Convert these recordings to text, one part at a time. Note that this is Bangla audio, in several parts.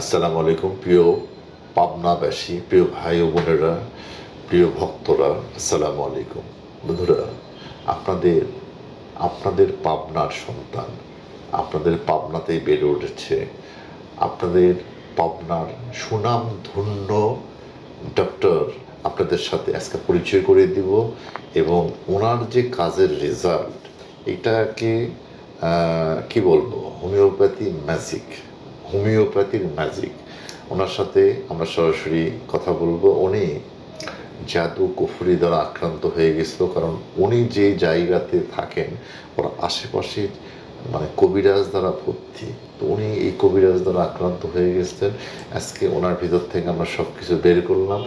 আসসালামু আলাইকুম, প্রিয় পাবনাবাসী প্রিয় ভাই ও বোনেরা, প্রিয় ভক্তরা, আসসালামু আলাইকুম। বন্ধুরা, আপনাদের আপনাদের পাবনার সন্তান, আপনাদের পাবনাতেই বেড়ে উঠেছে। আপনাদের পাবনার সুনাম ধন্য ডক্টর আপনাদের সাথে আজকে পরিচয় করে দিব এবং ওনার যে কাজের রেজাল্ট এটাকে কি বলব? হোমিওপ্যাথি ম্যাজিক হোমিওপ্যাথির ম্যাজিক। ওনার সাথে আমরা সরাসরি কথা বলব। উনি জাদু কুফুরি দ্বারা আক্রান্ত হয়ে গেছিল, কারণ উনি যে জায়গাতে থাকেন, ওর আশেপাশে মানে কবিরাজ দ্বারা ভর্তি। তো উনি এই কবিরাজ দ্বারা আক্রান্ত হয়ে গেছেন। আজকে ওনার ভিতর থেকে আমরা সব কিছু বের করলাম।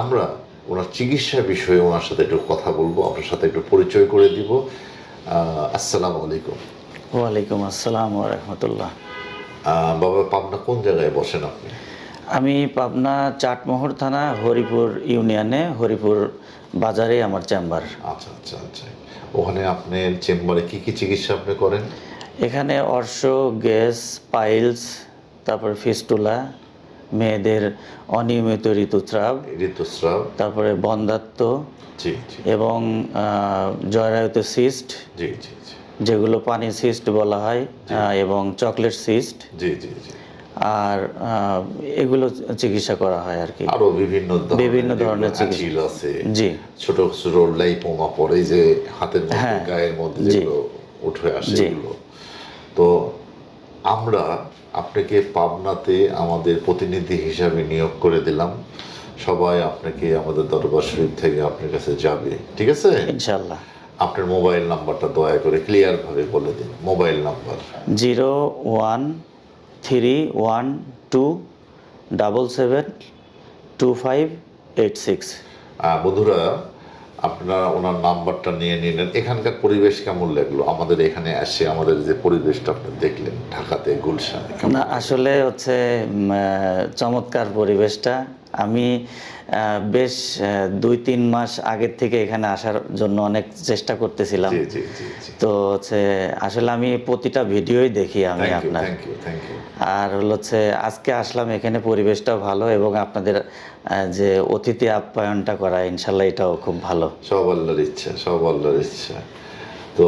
আমরা ওনার চিকিৎসা বিষয়ে ওনার সাথে একটু কথা বলব। আপনার সাথে একটু পরিচয় করে দিব। আসসালামু আলাইকুম। ওয়ালাইকুম আসসালাম রহমতুল্লাহ। বাবা পাবনা কোন জায়গায় বসেন আপনি? আমি পাবনা চাটমোহর থানা হরিপুর ইউনিয়নে হরিপুর বাজারে আমার চেম্বার। আচ্ছা আচ্ছা আচ্ছা। ওখানে আপনি চেম্বারে কি কি চিকিৎসা আপনি করেন? এখানে অর্শ গ্যাস পাইলস তারপরে ফিস্টুলা মেয়েদের অনিয়মিত ঋতুস্রাব ঋতুস্রাব। তারপরে বন্ধাত্ম জি জি। এবং আহ, জরায়ুতে সিস্ট। জি জি জি। যেগুলো পানি সিস্ট বলা হয় এবং চকলেট সিস্ট। জি জি জি। আর এগুলো চিকিৎসা করা হয় আর কি। আরও বিভিন্ন বিভিন্ন ধরনের চিকিৎসা। আছে। জি। ছোট ছোট লাইপোমা পড়ে যে হাতের মধ্যে হ্যাঁ। গায়ের মধ্যে। যেগুলো উঠে আসে। এগুলো। তো আমরা আপনাকে পাবনাতে আমাদের প্রতিনিধি হিসাবে নিয়োগ করে দিলাম। সবাই আপনাকে আমাদের দরবার শরীফ থেকে আপনার কাছে যাবে। ঠিক আছে? ইনশাল্লাহ আপনার মোবাইল নাম্বারটা দয়া করে ক্লিয়ার ভাবে বলে দিন mobile number. Zero one three one two double seven two five eight six. বন্ধুরা আপনারা ওনার নাম্বারটা নিয়ে নিলেন। এখানকার পরিবেশ কেমন লাগল? আমাদের এখানে এসে আমাদের যে পরিবেশটা আপনি দেখলেন ঢাকাতে গুলশানে? না আসলে হচ্ছে চমৎকার পরিবেশটা। আমি বেশ দুই তিন মাস আগের থেকে এখানে আসার জন্য অনেক চেষ্টা করতেছিলাম। তো হচ্ছে আসলে আমি প্রতিটা ভিডিওই দেখি আমি আপনার। আর হলো হচ্ছে আজকে আসলাম এখানে পরিবেশটাও ভালো এবং আপনাদের যে অতিথি আপ্যায়নটা করা ইনশাল্লাহ এটাও খুব ভালো। সব আল্লাহর ইচ্ছা সব আল্লাহর ইচ্ছা। তো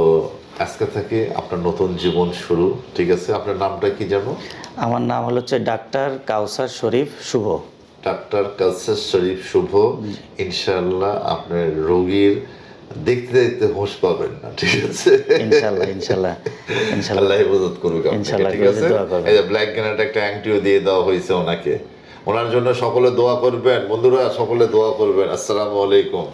আজকে থেকে আপনার নতুন জীবন শুরু ঠিক আছে? আপনার নামটা কি জানো আমার নাম হলো হচ্ছে ডাক্তার কাউসার শরীফ শুভ। ডাক্তার কালসার শরীফ শুভ। ইনশাল্লাহ আপনার রোগীর দেখতে দেখতে হোশ পাবেন না ঠিক আছে? ইনশাল্লাহ ইনশাল্লাহ ইনশাল্লাহ ইবাদত হেফাজত করুক আপনাকে, ইনশাআল্লাহ ঠিক আছে। এই যে ব্ল্যাক গ্রেনেড একটা অ্যাংটিও দিয়ে দেওয়া হয়েছে ওনাকে। ওনার জন্য সকলে দোয়া করবেন। বন্ধুরা সকলে দোয়া করবেন। আসসালামু আলাইকুম।